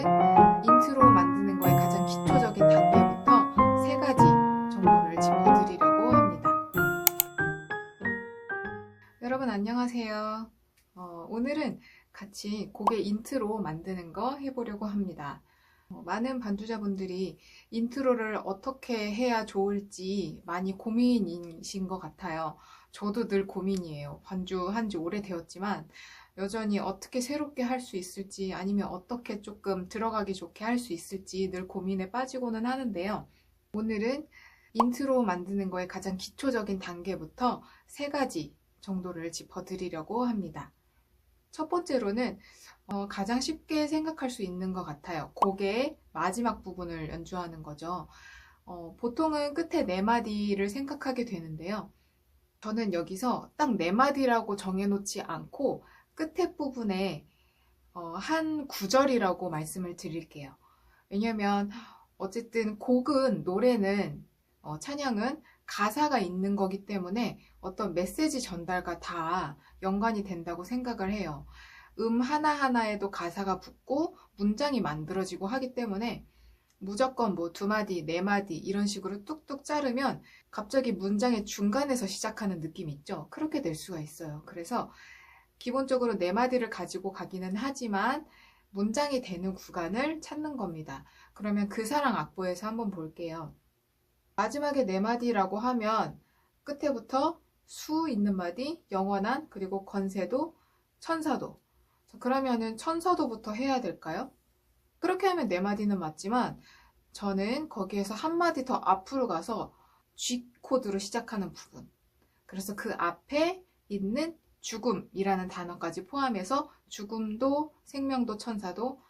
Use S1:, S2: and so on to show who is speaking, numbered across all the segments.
S1: 인트로 만드는 거의 가장 기초적인 단계부터 세 가지 정도를 짚어드리려고 합니다. 여러분 안녕하세요. 어, 오늘은 같이 곡의 인트로 만드는 거 해보려고 합니다. 어, 많은 반주자분들이 인트로를 어떻게 해야 좋을지 많이 고민이신 것 같아요. 저도 늘 고민이에요. 반주한 지 오래되었지만 여전히 어떻게 새롭게 할 수 있을지 아니면 어떻게 조금 들어가기 좋게 할 수 있을지 늘 고민에 빠지고는 하는데요. 오늘은 인트로 만드는 거의 가장 기초적인 단계부터 세 가지 정도를 짚어드리려고 합니다. 첫 번째로는 어, 가장 쉽게 생각할 수 있는 것 같아요. 곡의 마지막 부분을 연주하는 거죠. 어, 보통은 끝에 네 마디를 생각하게 되는데요. 저는 여기서 딱 네 마디라고 정해놓지 않고 끝에 부분에 어, 한 구절이라고 말씀을 드릴게요. 왜냐면 어쨌든 곡은 노래는 어, 찬양은 가사가 있는 거기 때문에 어떤 메시지 전달과 다 연관이 된다고 생각을 해요. 음 하나하나에도 가사가 붙고 문장이 만들어지고 하기 때문에 무조건 뭐 두 마디, 네 마디 이런 식으로 뚝뚝 자르면 갑자기 문장의 중간에서 시작하는 느낌 있죠? 그렇게 될 수가 있어요. 그래서 기본적으로 네 마디를 가지고 가기는 하지만 문장이 되는 구간을 찾는 겁니다. 그러면 그 사랑 악보에서 한번 볼게요. 마지막에 네 마디라고 하면 끝에부터 수 있는 마디, 영원한, 그리고 건세도, 천사도. 그러면은 천사도부터 해야 될까요? 그렇게 하면 네 마디는 맞지만 저는 거기에서 한 마디 더 앞으로 가서 G 코드로 시작하는 부분. 그래서 그 앞에 있는 죽음이라는 단어까지 포함해서 죽음도 생명도 천사도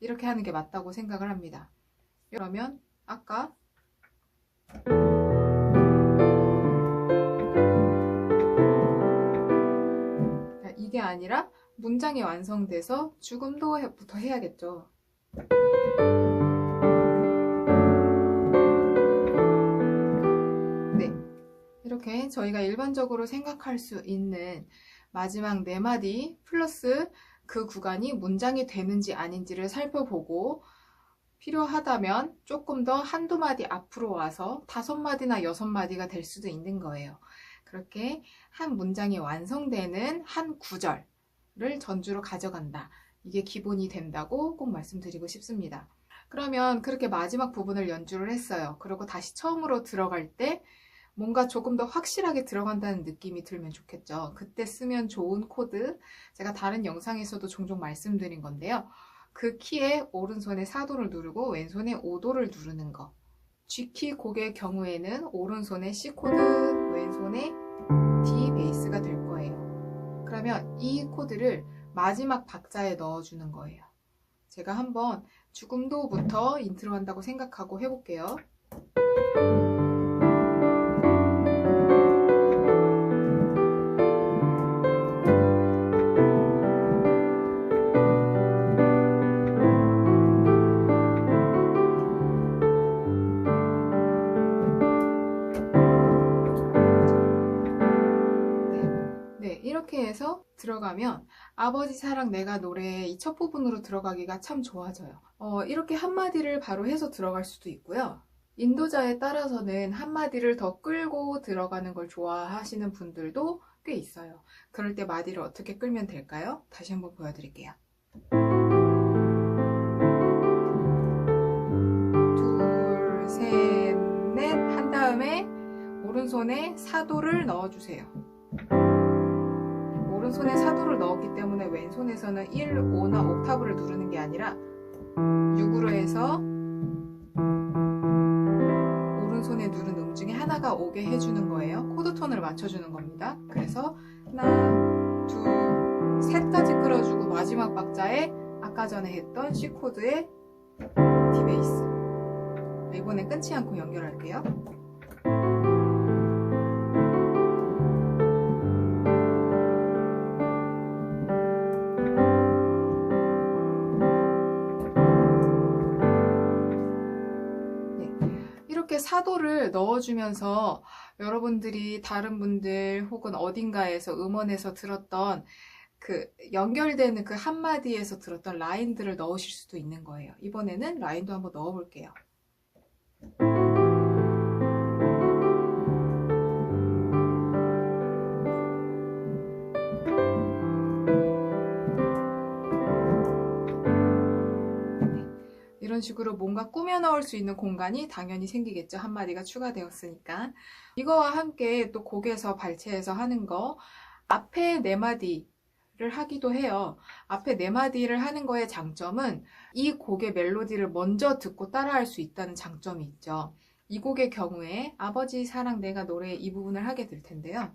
S1: 이렇게 하는 게 맞다고 생각을 합니다. 그러면 아까 이게 아니라 문장이 완성돼서 죽음도부터 해야겠죠. 네. 이렇게 저희가 일반적으로 생각할 수 있는 마지막 네 마디 플러스 그 구간이 문장이 되는지 아닌지를 살펴보고 필요하다면 조금 더 한두 마디 앞으로 와서 다섯 마디나 여섯 마디가 될 수도 있는 거예요. 그렇게 한 문장이 완성되는 한 구절을 전주로 가져간다. 이게 기본이 된다고 꼭 말씀드리고 싶습니다. 그러면 그렇게 마지막 부분을 연주를 했어요. 그리고 다시 처음으로 들어갈 때 뭔가 조금 더 확실하게 들어간다는 느낌이 들면 좋겠죠. 그때 쓰면 좋은 코드, 제가 다른 영상에서도 종종 말씀드린 건데요. 그 키에 오른손에 4도를 누르고 왼손에 5도를 누르는 거. G키 곡의 경우에는 오른손에 C코드, 왼손에 D 베이스가 될 거예요. 그러면 이 코드를 마지막 박자에 넣어주는 거예요. 제가 한번 죽음도부터 인트로 한다고 생각하고 해볼게요. 들어가면 아버지 사랑 내가 노래 이첫 부분으로 들어가기가 참 좋아져요. 어, 이렇게 한마디를 바로 해서 들어갈 수도 있고요. 인도자에 따라서는 한마디를 더 끌고 들어가는 걸 좋아하시는 분들도 꽤 있어요. 그럴 때 마디를 어떻게 끌면 될까요? 다시 한번 보여드릴게요. 둘, 셋, 넷 한 다음에 오른손에 사도를 넣어주세요. 오른손에 사도를 넣었기 때문에 왼손에서는 1, 5나 옥타브를 누르는 게 아니라 6으로 해서 오른손에 누른 음 중에 하나가 오게 해주는 거예요. 코드 톤을 맞춰주는 겁니다. 그래서 하나, 둘, 셋까지 끌어주고 마지막 박자에 아까 전에 했던 C 코드의 D 베이스. 이번엔 끊지 않고 연결할게요. 사도를 넣어주면서 여러분들이 다른 분들 혹은 어딘가에서 음원에서 들었던 그 연결되는 그 한마디에서 들었던 라인들을 넣으실 수도 있는 거예요. 이번에는 라인도 한번 넣어볼게요. 식으로 뭔가 꾸며 넣을 수 있는 공간이 당연히 생기겠죠. 한 마디가 추가되었으니까. 이거와 함께 또 곡에서 발췌해서 하는 거 앞에 네 마디 를 하기도 해요. 앞에 네 마디를 하는 거의 장점은 이 곡의 멜로디를 먼저 듣고 따라할 수 있다는 장점이 있죠. 이 곡의 경우에 아버지 사랑 내가 노래 이 부분을 하게 될 텐데요.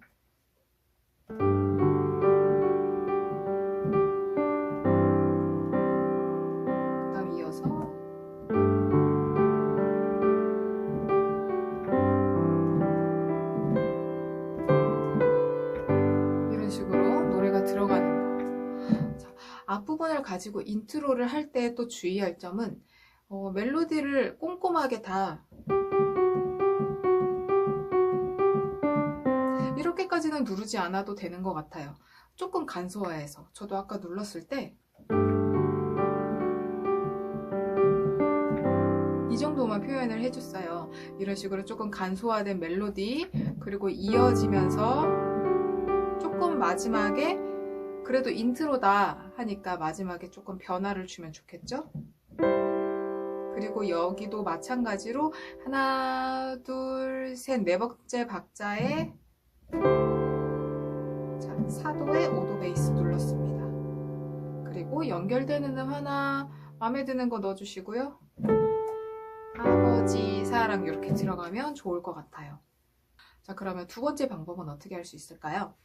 S1: 가지고 인트로를 할 때 또 주의할 점은 어, 멜로디를 꼼꼼하게 다 이렇게까지는 누르지 않아도 되는 것 같아요. 조금 간소화해서 저도 아까 눌렀을 때 이 정도만 표현을 해줬어요. 이런 식으로 조금 간소화된 멜로디 그리고 이어지면서 조금 마지막에 그래도 인트로다 하니까 마지막에 조금 변화를 주면 좋겠죠? 그리고 여기도 마찬가지로 하나, 둘, 셋, 네 번째 박자에 자, 4도에 5도 베이스 눌렀습니다. 그리고 연결되는 음 하나 마음에 드는 거 넣어주시고요. 아버지 사랑 이렇게 들어가면 좋을 것 같아요. 자, 그러면 두 번째 방법은 어떻게 할 수 있을까요?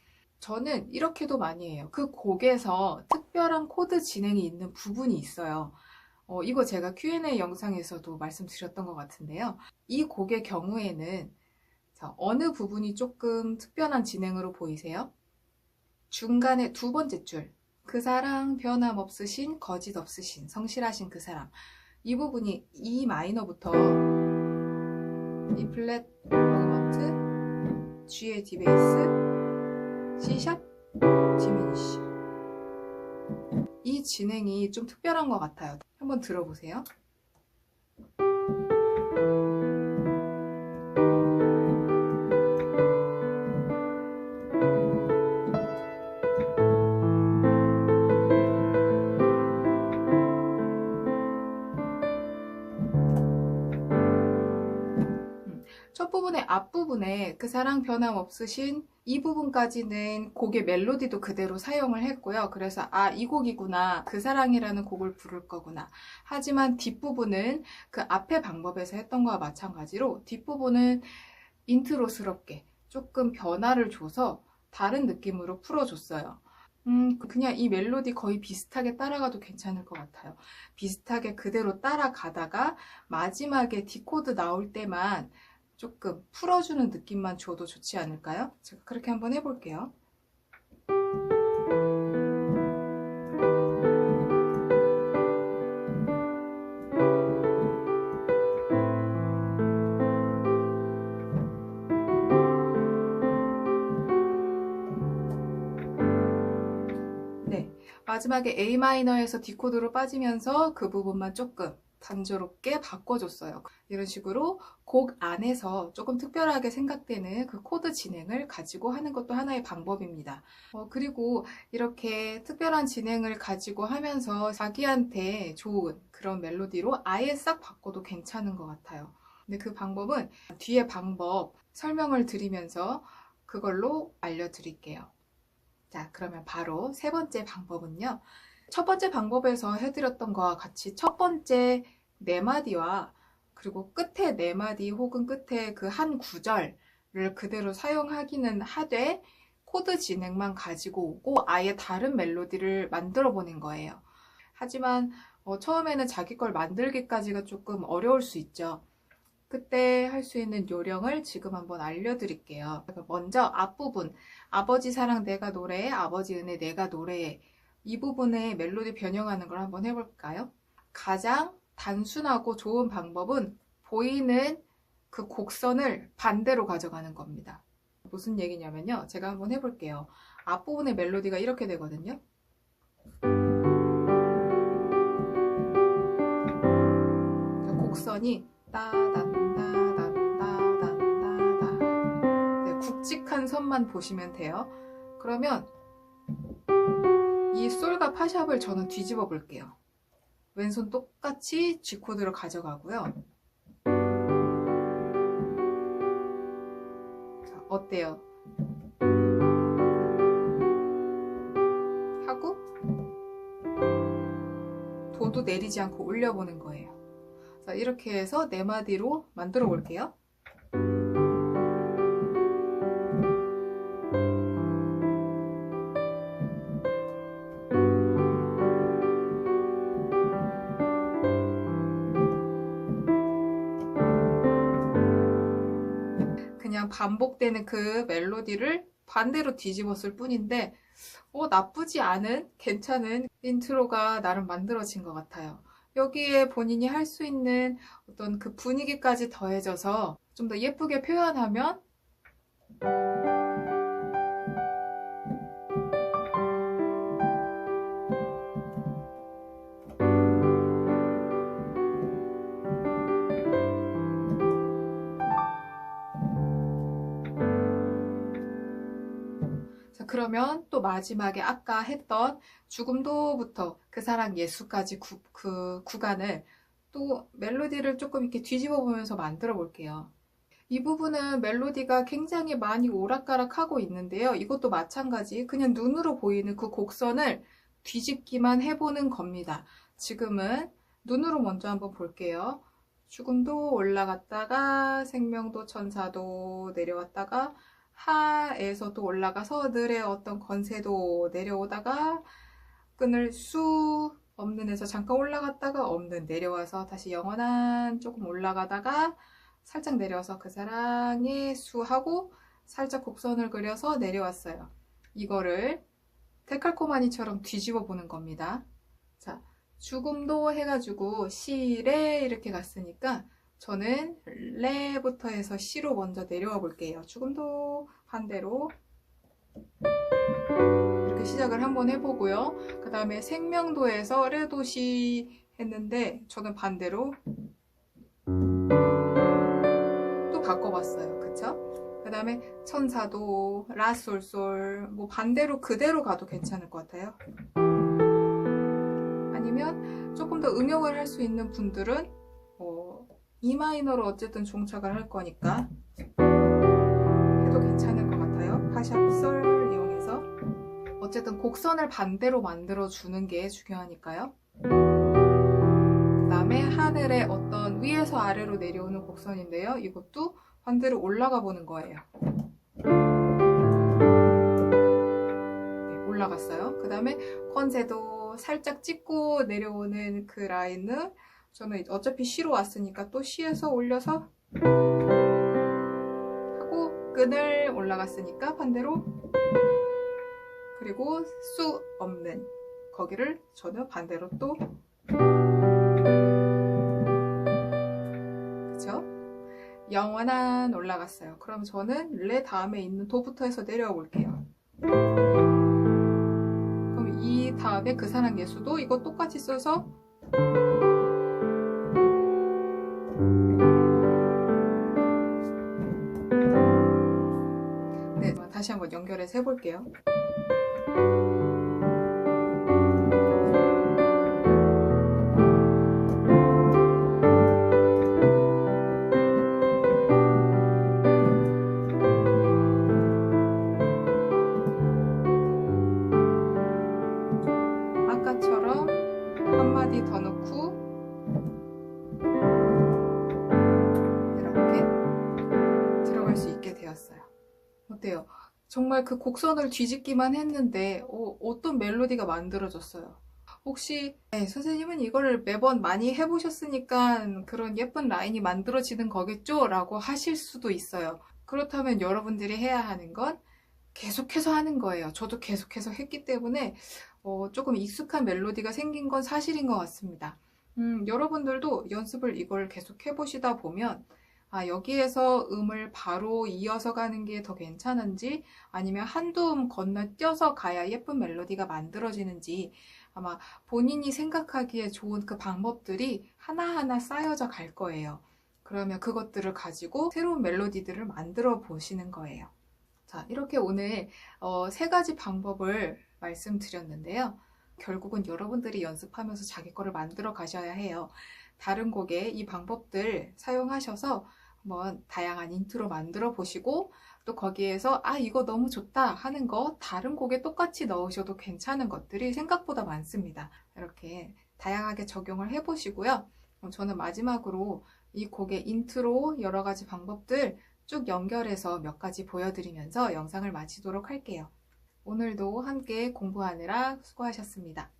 S1: 저는 이렇게도 많이 해요. 그 곡에서 특별한 코드 진행이 있는 부분이 있어요. 어, 이거 제가 Q&A 영상에서도 말씀드렸던 것 같은데요. 이 곡의 경우에는 자, 어느 부분이 조금 특별한 진행으로 보이세요? 중간에 두 번째 줄. 그 사랑 변함없으신 거짓 없으신 성실하신 그 사람. 이 부분이 E 마이너부터 E 플랫 버그먼트 G의 D 베이스 C샵 디미니쉬 이 진행이 좀 특별한 것 같아요. 한번 들어보세요. 첫 부분의 앞부분에 그 사랑 변함없으신 이 부분까지는 곡의 멜로디도 그대로 사용을 했고요. 그래서 아, 이 곡이구나. 그 사랑이라는 곡을 부를 거구나. 하지만 뒷부분은 그 앞의 방법에서 했던 거와 마찬가지로 뒷부분은 인트로스럽게 조금 변화를 줘서 다른 느낌으로 풀어줬어요. 음, 그냥 이 멜로디 거의 비슷하게 따라가도 괜찮을 것 같아요. 비슷하게 그대로 따라가다가 마지막에 디코드 나올 때만 조금 풀어주는 느낌만 줘도 좋지 않을까요? 제가 그렇게 한번 해볼게요. 네, 마지막에 A 마이너에서 D 코드로 빠지면서 그 부분만 조금 단조롭게 바꿔줬어요. 이런 식으로 곡 안에서 조금 특별하게 생각되는 그 코드 진행을 가지고 하는 것도 하나의 방법입니다. 어, 그리고 이렇게 특별한 진행을 가지고 하면서 자기한테 좋은 그런 멜로디로 아예 싹 바꿔도 괜찮은 것 같아요. 근데 그 방법은 뒤에 방법 설명을 드리면서 그걸로 알려드릴게요. 자, 그러면 바로 세 번째 방법은요. 첫 번째 방법에서 해드렸던 거와 같이 첫 번째 네 마디와 그리고 끝에 네 마디 혹은 끝에 그 한 구절을 그대로 사용하기는 하되 코드 진행만 가지고 오고 아예 다른 멜로디를 만들어 보는 거예요. 하지만 어, 처음에는 자기 걸 만들기까지가 조금 어려울 수 있죠. 그때 할 수 있는 요령을 지금 한번 알려드릴게요. 먼저 앞부분 아버지 사랑 내가 노래해 아버지 은혜 내가 노래해 이 부분에 멜로디 변형하는 걸 한번 해볼까요? 가장 단순하고 좋은 방법은 보이는 그 곡선을 반대로 가져가는 겁니다. 무슨 얘기냐면요. 제가 한번 해볼게요. 앞부분의 멜로디가 이렇게 되거든요. 그 곡선이 따단따단따단따다 네, 굵직한 선만 보시면 돼요. 그러면 이 솔과 파샵을 저는 뒤집어 볼게요. 왼손 똑같이 G 코드로 가져가고요. 자, 어때요? 하고 도도 내리지 않고 올려보는 거예요. 자, 이렇게 해서 네 마디로 만들어 볼게요. 그냥 반복되는 그 멜로디를 반대로 뒤집었을 뿐인데 어, 나쁘지 않은 괜찮은 인트로가 나름 만들어진 것 같아요. 여기에 본인이 할 수 있는 어떤 그 분위기까지 더해져서 좀 더 예쁘게 표현하면 자, 그러면 또 마지막에 아까 했던 죽음도부터 그 사랑 예수까지 구, 그 구간을 또 멜로디를 조금 이렇게 뒤집어 보면서 만들어 볼게요. 이 부분은 멜로디가 굉장히 많이 오락가락하고 있는데요. 이것도 마찬가지 그냥 눈으로 보이는 그 곡선을 뒤집기만 해보는 겁니다. 지금은 눈으로 먼저 한번 볼게요. 죽음도 올라갔다가 생명도 천사도 내려왔다가 하에서 또 올라가서 늘의 어떤 건세도 내려오다가 끈을 수 없는 에서 잠깐 올라갔다가 없는 내려와서 다시 영원한 조금 올라가다가 살짝 내려와서 그 사랑의 수하고 살짝 곡선을 그려서 내려왔어요. 이거를 데칼코마니처럼 뒤집어 보는 겁니다. 자, 죽음도 해가지고 시레 이렇게 갔으니까 저는 레부터 해서 시로 먼저 내려와 볼게요. 죽음도 반대로 이렇게 시작을 한번 해보고요. 그 다음에 생명도에서 레도시 했는데 저는 반대로 또 바꿔봤어요. 그쵸? 그 다음에 천사도 라솔솔 뭐 반대로 그대로 가도 괜찮을 것 같아요. 아니면 조금 더 응용을 할 수 있는 분들은 뭐 E 마이너로 어쨌든 종착을 할 거니까 해도 괜찮을 것 같아요. 파샵 솔 이용해서 어쨌든 곡선을 반대로 만들어 주는 게 중요하니까요. 그 다음에 하늘의 어떤 위에서 아래로 내려오는 곡선인데요. 이것도 반대로 올라가 보는 거예요. 네, 올라갔어요. 그 다음에 컨세도 살짝 찍고 내려오는 그 라인을 저는 어차피 C로 왔으니까 또 C에서 올려서 하고 끈을 올라갔으니까 반대로 그리고 수 없는 거기를 저는 반대로 또 그쵸? 영원한 올라갔어요. 그럼 저는 레 다음에 있는 도부터 해서 내려와 볼게요. 그럼 이 다음에 그 사랑 예수도 이거 똑같이 써서 다시 한번 연결해서 해볼게요. 아까처럼 한마디 더 넣고 이렇게 들어갈 수 있게 되었어요. 어때요? 정말 그 곡선을 뒤집기만 했는데 어, 어떤 멜로디가 만들어졌어요. 혹시 네, 선생님은 이거를 매번 많이 해보셨으니까 그런 예쁜 라인이 만들어지는 거겠죠? 라고 하실 수도 있어요. 그렇다면 여러분들이 해야 하는 건 계속해서 하는 거예요. 저도 계속해서 했기 때문에 어, 조금 익숙한 멜로디가 생긴 건 사실인 것 같습니다. 음, 여러분들도 연습을 이걸 계속 해보시다 보면 아, 여기에서 음을 바로 이어서 가는 게 더 괜찮은지 아니면 한두 음 건너뛰어서 가야 예쁜 멜로디가 만들어지는지 아마 본인이 생각하기에 좋은 그 방법들이 하나하나 쌓여져 갈 거예요. 그러면 그것들을 가지고 새로운 멜로디들을 만들어 보시는 거예요. 자, 이렇게 오늘 어, 세 가지 방법을 말씀드렸는데요. 결국은 여러분들이 연습하면서 자기 거를 만들어 가셔야 해요. 다른 곡에 이 방법들 사용하셔서 한번 다양한 인트로 만들어 보시고 또 거기에서 아 이거 너무 좋다 하는 거 다른 곡에 똑같이 넣으셔도 괜찮은 것들이 생각보다 많습니다. 이렇게 다양하게 적용을 해 보시고요. 저는 마지막으로 이 곡의 인트로 여러 가지 방법들 쭉 연결해서 몇 가지 보여드리면서 영상을 마치도록 할게요. 오늘도 함께 공부하느라 수고하셨습니다.